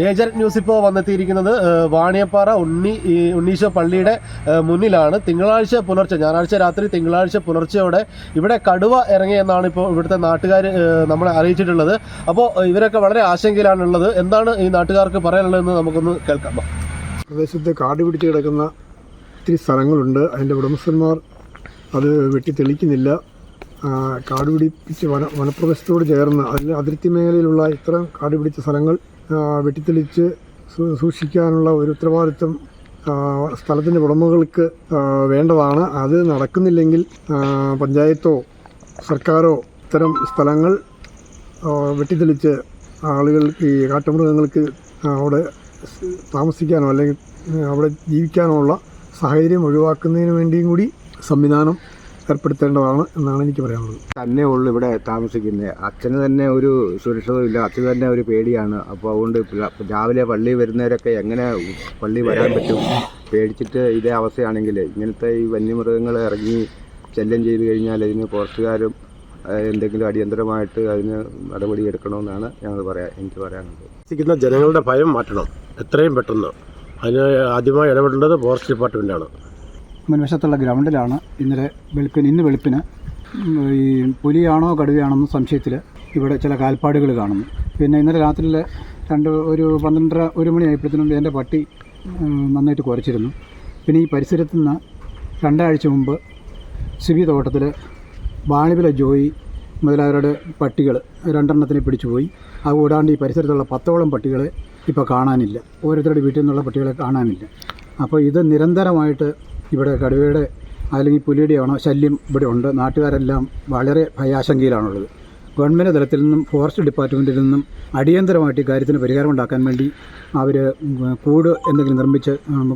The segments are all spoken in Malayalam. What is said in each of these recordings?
ഏജന്റ് ന്യൂസ് ഇപ്പോൾ വന്നെത്തിയിരിക്കുന്നത് വാണിയപ്പാറ ഉണ്ണി ഉണ്ണീശോ പള്ളിയുടെ മുന്നിലാണ്. തിങ്കളാഴ്ച പുലർച്ചെ ഞായറാഴ്ച രാത്രി തിങ്കളാഴ്ച പുലർച്ചയോടെ ഇവിടെ കടുവ ഇറങ്ങിയെന്നാണ് ഇപ്പോൾ ഇവിടുത്തെ നാട്ടുകാർ നമ്മളെ അറിയിച്ചിട്ടുള്ളത്. അപ്പോൾ ഇവരൊക്കെ വളരെ ആശങ്കയിലാണുള്ളത്. എന്താണ് ഈ നാട്ടുകാർക്ക് പറയാനുള്ളതെന്ന് നമുക്കൊന്ന് കേൾക്കാം. പ്രദേശത്ത് കാട് പിടിച്ച് കിടക്കുന്ന ഒത്തിരി സ്ഥലങ്ങളുണ്ട്. അതിന്റെ ഉടമസ്ഥന്മാർ അത് വെട്ടി തെളിക്കുന്നില്ല കാട് പിടിപ്പിച്ച് വന വനപ്രദേശത്തോട് ചേർന്ന് അതിൽ അതിർത്തി മേഖലയിലുള്ള ഇത്തരം കാട് പിടിച്ച സ്ഥലങ്ങൾ വെട്ടിത്തെളിച്ച് സൂക്ഷിക്കാനുള്ള ഒരു ഉത്തരവാദിത്വം സ്ഥലത്തിന്റെ ഉടമകൾക്ക് വേണ്ടതാണ്. അത് നടക്കുന്നില്ലെങ്കിൽ പഞ്ചായത്തോ സർക്കാരോ ഇത്തരം സ്ഥലങ്ങൾ വെട്ടിത്തെളിച്ച് ആളുകൾക്ക് ഈ കാട്ടുമൃഗങ്ങൾക്ക് അവിടെ താമസിക്കാനോ അല്ലെങ്കിൽ അവിടെ ജീവിക്കാനോ ഉള്ള സാഹചര്യം ഒഴിവാക്കുന്നതിന് വേണ്ടിയും കൂടി സംവിധാനം ഏർപ്പെടുത്തേണ്ടതാണ് എന്നാണ് എനിക്ക് പറയാനുള്ളത്. തന്നെ ഉള്ളു ഇവിടെ താമസിക്കുന്നത് അച്ഛന് തന്നെ ഒരു സുരക്ഷിതമില്ല അച്ഛന് തന്നെ ഒരു പേടിയാണ്. അപ്പോൾ അതുകൊണ്ട് രാവിലെ പള്ളി വരുന്നവരൊക്കെ എങ്ങനെ പള്ളി വരാൻ പറ്റും? പേടിച്ചിട്ട് ഇതേ അവസ്ഥയാണെങ്കിൽ ഇങ്ങനത്തെ ഈ വന്യമൃഗങ്ങൾ ഇറങ്ങി ശല്യം ചെയ്തു കഴിഞ്ഞാൽ ഇതിന് ഫോറസ്റ്റുകാരും എന്തെങ്കിലും അടിയന്തരമായിട്ട് അതിന് നടപടി എടുക്കണമെന്നാണ് ഞങ്ങൾ പറയാ എനിക്ക് പറയാനുള്ളത്. താമസിക്കുന്ന ജനങ്ങളുടെ ഭയം മാറ്റണം. എത്രയും പെട്ടെന്ന്. അതിന് ആദ്യമായി ഇടപെടേണ്ടത് ഫോറസ്റ്റ് ഡിപ്പാർട്ട്മെന്റാണ് മുൻവശത്തുള്ള ഗ്രൗണ്ടിലാണ് ഇന്നലെ വെളുപ്പിന് ഇന്ന് വെളുപ്പിന് ഈ പുലിയാണോ കടുവയാണെന്ന് സംശയത്തിൽ ഇവിടെ ചില കാൽപ്പാടുകൾ കാണുന്നു. പിന്നെ ഇന്നലെ രാത്രിയിൽ രണ്ട് ഒരു പന്ത്രണ്ടര ഒരു മണിയായപ്പോഴത്തേനും എന്റെ പട്ടി നന്നായിട്ട് കുറച്ചിരുന്നു പിന്നെ ഈ പരിസരത്തു നിന്ന് രണ്ടാഴ്ച മുമ്പ് സിബി തോട്ടത്തിൽ വാണിവില ജോയി മുതലായവരുടെ പട്ടികൾ രണ്ടെണ്ണത്തിനെ പിടിച്ചുപോയി അത് കൂടാണ്ട് ഈ പരിസരത്തുള്ള പത്തോളം പട്ടികളെ ഇപ്പോൾ കാണാനില്ല. ഓരോരുത്തരുടെ വീട്ടിൽ നിന്നുള്ള പട്ടികളെ കാണാനില്ല. അപ്പോൾ ഇത് നിരന്തരമായിട്ട് ഇവിടെ കടുവയുടെ അല്ലെങ്കിൽ പുലിയുടെയാണോ ശല്യം ഇവിടെ ഉണ്ട്. നാട്ടുകാരെല്ലാം വളരെ ഭയാശങ്കയിലാണുള്ളത്. ഗവൺമെന്റ് തലത്തിൽ നിന്നും ഫോറസ്റ്റ് ഡിപ്പാർട്ട്മെന്റിൽ നിന്നും അടിയന്തരമായിട്ട് ഇക്കാര്യത്തിന് കാര്യത്തിന് പരിഹാരം ഉണ്ടാക്കാൻ വേണ്ടി അവർ കൂട് എന്തെങ്കിലും നിർമ്മിച്ച്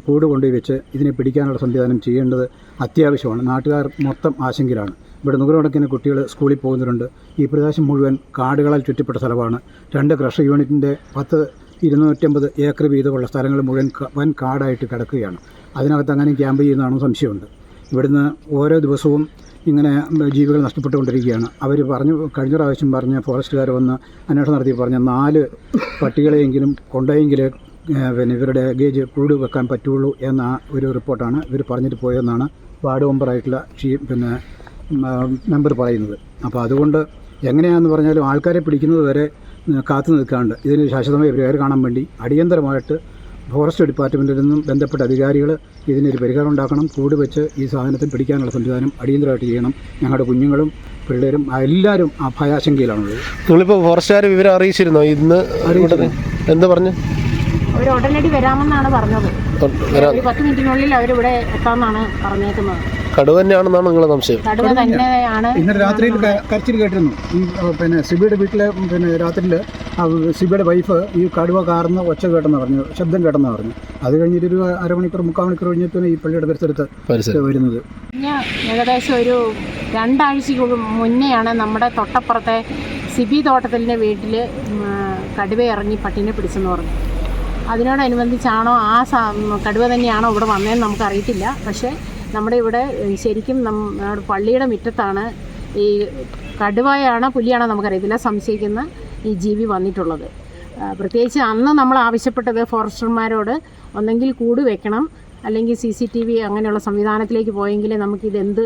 കൂട് കൊണ്ടുപോയി വെച്ച് ഇതിനെ പിടിക്കാനുള്ള സംവിധാനം ചെയ്യേണ്ടത് അത്യാവശ്യമാണ്. നാട്ടുകാർ മൊത്തം ആശങ്കയിലാണ്. ഇവിടെ നൂറുകണക്കിന് കുട്ടികൾ സ്കൂളിൽ പോകുന്നവരുണ്ട്. ഈ പ്രദേശം മുഴുവൻ കാടുകളാൽ ചുറ്റപ്പെട്ട സ്ഥലമാണ്. രണ്ട് കൃഷി യൂണിറ്റിന്റെ പത്ത് ഇരുന്നൂറ്റമ്പത് ഏക്കർ വീതമുള്ള സ്ഥലങ്ങൾ മുഴുവൻ വൻ കാടായിട്ട് കിടക്കുകയാണ്. അതിനകത്ത് അങ്ങനെ ക്യാമ്പ് ചെയ്യുന്നതാണോ സംശയമുണ്ട്. ഇവിടുന്ന് ഓരോ ദിവസവും ഇങ്ങനെ ജീവികൾ നഷ്ടപ്പെട്ടുകൊണ്ടിരിക്കുകയാണ്. അവർ പറഞ്ഞു കഴിഞ്ഞ പ്രാവശ്യം പറഞ്ഞ ഫോറസ്റ്റുകാർ വന്ന് അന്വേഷണം നടത്തി പറഞ്ഞ നാല് പട്ടികളെയെങ്കിലും കൊണ്ടെങ്കിൽ പിന്നെ ഇവരുടെ ഗേജ് കൂട് വെക്കാൻ പറ്റുള്ളൂ എന്ന ഒരു റിപ്പോർട്ടാണ് ഇവർ പറഞ്ഞിട്ട് പോയതെന്നാണ് വാർഡ് മെമ്പറായിട്ടുള്ള ഷീ പിന്നെ മെമ്പർ പറയുന്നത്. അപ്പോൾ അതുകൊണ്ട് എങ്ങനെയാണെന്ന് പറഞ്ഞാലും ആൾക്കാരെ പിടിക്കുന്നത് വരെ കാത്തു നിൽക്കാണ്ട് ഇതിന് ശാശ്വതമായ പരിഹാരം കാണാൻ വേണ്ടി അടിയന്തരമായിട്ട് ഫോറസ്റ്റ് ഡിപ്പാർട്ട്മെന്റിൽ നിന്നും ബന്ധപ്പെട്ട അധികാരികൾ ഇതിനൊരു പരിഹാരം ഉണ്ടാക്കണം. കൂട് വെച്ച് ഈ സാധനത്തിന് പിടിക്കാനുള്ള സംവിധാനം അടിയന്തരമായിട്ട് ചെയ്യണം. ഞങ്ങളുടെ കുഞ്ഞുങ്ങളും പിള്ളേരും എല്ലാവരും ആ ഭയാശങ്കയിലാണുള്ളത്. നിങ്ങളിപ്പോൾ ഫോറസ്റ്റുകാർ വിവരം അറിയിച്ചിരുന്നോ? ഇന്ന് എന്ത് പറഞ്ഞു? അവർ ഉടനടി വരാമെന്നാണ് പറഞ്ഞത്. പത്ത് മിനിറ്റിനുള്ളിൽ അവരിവിടെ എത്താമെന്നാണ് പറഞ്ഞേക്കുന്നത്. കടുവ തന്നെയാണെന്നാണ് നിങ്ങളുടെ സംശയം. കടുവ തന്നെയാണ്. ഇന്നലെ രാത്രിയിൽ ക- കരച്ചിൽ കേട്ടിരുന്നു. ഈ പിന്നെ സിബിയുടെ വീട്ടിലെ പിന്നെ രാത്രിയിൽ സിബിയുടെ വൈഫ് ഈ കടുവ കാർന്ന് ഒച്ച കേട്ടെന്ന് പറഞ്ഞു ശബ്ദം കേട്ടെന്ന് പറഞ്ഞു അത് കഴിഞ്ഞിട്ട് ഒരു അരമണിക്കൂർ മുക്കാൽ മണിക്കൂർ കഴിഞ്ഞപ്പോൾ ഈ പള്ളിയുടെ പരിസരത്ത് പരിസരം. വരുന്നത്. ഏകദേശം ഒരു രണ്ടാഴ്ചക്ക് മുന്നെയാണ് നമ്മുടെ തൊട്ടപ്പുറത്തെ സിബി തോട്ടത്തിലിന്റെ വീട്ടിൽ കടുവ ഇറങ്ങി പട്ടിനെ പിടിച്ചെന്ന് പറഞ്ഞു. അതിനോടനുബന്ധിച്ചാണോ ആ സ- കടുവ തന്നെയാണോ ഇവിടെ വന്നതെന്ന് നമുക്കറിയത്തില്ല. പക്ഷേ നമ്മുടെ ഇവിടെ ശരിക്കും നമ്മുടെ പള്ളിയുടെ മുറ്റത്താണ് ഈ കടുവയാണോ പുലിയാണോ നമുക്കറിയത്തില്ല സംശയിക്കുന്ന ഈ ജീവി വന്നിട്ടുള്ളത്. പ്രത്യേകിച്ച് അന്ന് നമ്മൾ ആവശ്യപ്പെട്ടത് ഫോറസ്റ്റർമാരോട് ഒന്നെങ്കിൽ കൂട് വെക്കണം അല്ലെങ്കിൽ സി സി ടി വി അങ്ങനെയുള്ള സംവിധാനത്തിലേക്ക് പോയെങ്കിൽ നമുക്കിത് എന്ത്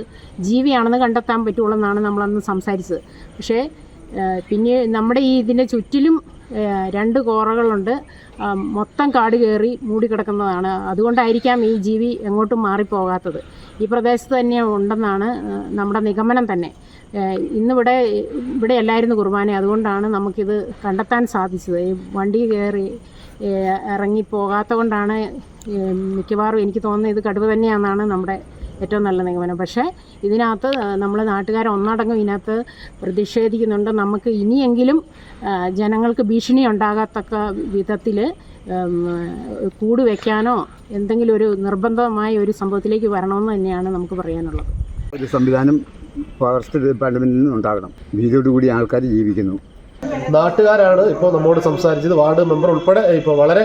ജീവിയാണെന്ന് കണ്ടെത്താൻ പറ്റുള്ളൂ എന്നാണ് നമ്മളന്ന് സംസാരിച്ചത്. പക്ഷേ പിന്നെ നമ്മുടെ ഈ ഇതിന്റെ ചുറ്റിലും രണ്ട് കോറകളുണ്ട്. മൊത്തം കാട് കയറി മൂടിക്കിടക്കുന്നതാണ്. അതുകൊണ്ടായിരിക്കാം ഈ ജീവി എങ്ങോട്ടും മാറിപ്പോകാത്തത്. ഈ പ്രദേശത്ത് തന്നെ ഉണ്ടെന്നാണ് നമ്മുടെ നിഗമനം തന്നെ. ഇന്നിവിടെ ഇവിടെ അല്ലായിരുന്നു കുർബാന. അതുകൊണ്ടാണ് നമുക്കിത് കണ്ടെത്താൻ സാധിച്ചത്. ഈ വണ്ടി കയറി ഇറങ്ങിപ്പോകാത്തതുകൊണ്ടാണ് ഇറങ്ങി പോകാത്ത കൊണ്ടാണ് മിക്കവാറും എനിക്ക് തോന്നുന്നത് ഇത് കടുവ തന്നെയാണെന്നാണ് നമ്മുടെ ഏറ്റവും നല്ല നിഗമനം. പക്ഷേ ഇതിനകത്ത് നമ്മളെ നാട്ടുകാർ ഒന്നടങ്കം ഇതിനകത്ത് പ്രതിഷേധിക്കുന്നുണ്ട്. നമുക്ക് ഇനിയെങ്കിലും ജനങ്ങൾക്ക് ഭീഷണി ഉണ്ടാകത്തക്ക വിധത്തിൽ കൂട് വയ്ക്കാനോ എന്തെങ്കിലും ഒരു നിർബന്ധമായ ഒരു സംഭവത്തിലേക്ക് വരണമെന്ന് തന്നെയാണ് നമുക്ക് പറയാനുള്ളത്. ഒരു സംവിധാനം ഫോറസ്റ്റ് ഡിപ്പാർട്ട്മെന്റിൽ നിന്നുണ്ടാകണം. ഭീതിയോടുകൂടി ആൾക്കാർ ജീവിക്കുന്നു. നാട്ടുകാരാണ് ഇപ്പോൾ നമ്മോട് സംസാരിച്ചത്. വാർഡ് മെമ്പർ ഉൾപ്പെടെ ഇപ്പോൾ വളരെ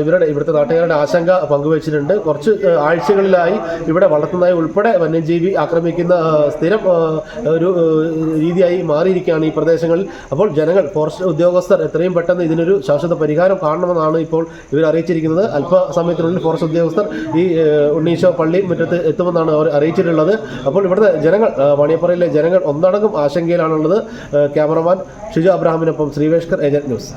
ഇവരുടെ ഇവിടുത്തെ നാട്ടുകാരുടെ ആശങ്ക പങ്കുവച്ചിട്ടുണ്ട്. കുറച്ച് ആഴ്ചകളിലായി ഇവിടെ വളർത്തുന്നതായി ഉൾപ്പെടെ വന്യജീവി ആക്രമിക്കുന്ന സ്ഥിരം ഒരു രീതിയായി മാറിയിരിക്കുകയാണ് ഈ പ്രദേശങ്ങളിൽ. അപ്പോൾ ജനങ്ങൾ ഫോറസ്റ്റ് ഉദ്യോഗസ്ഥർ എത്രയും പെട്ടെന്ന് ഇതിനൊരു ശാശ്വത പരിഹാരം കാണണമെന്നാണ് ഇപ്പോൾ ഇവർ അറിയിച്ചിരിക്കുന്നത്. അല്പസമയത്തിനുള്ളിൽ ഫോറസ്റ്റ് ഉദ്യോഗസ്ഥർ ഈ ഉണ്ണീശോ പള്ളി മുറ്റത്ത് എത്തുമെന്നാണ് അവർ അറിയിച്ചിട്ടുള്ളത്. അപ്പോൾ ഇവിടുത്തെ ജനങ്ങൾ വാണിയപ്പുറയിലെ ജനങ്ങൾ ഒന്നടങ്കം ആശങ്കയിലാണുള്ളത്. ക്യാമറമാൻ ഷിജു അബ്രഹാമിനൊപ്പം ശ്രീവേഷ്കർ ഏജന്റ് ന്യൂസ്.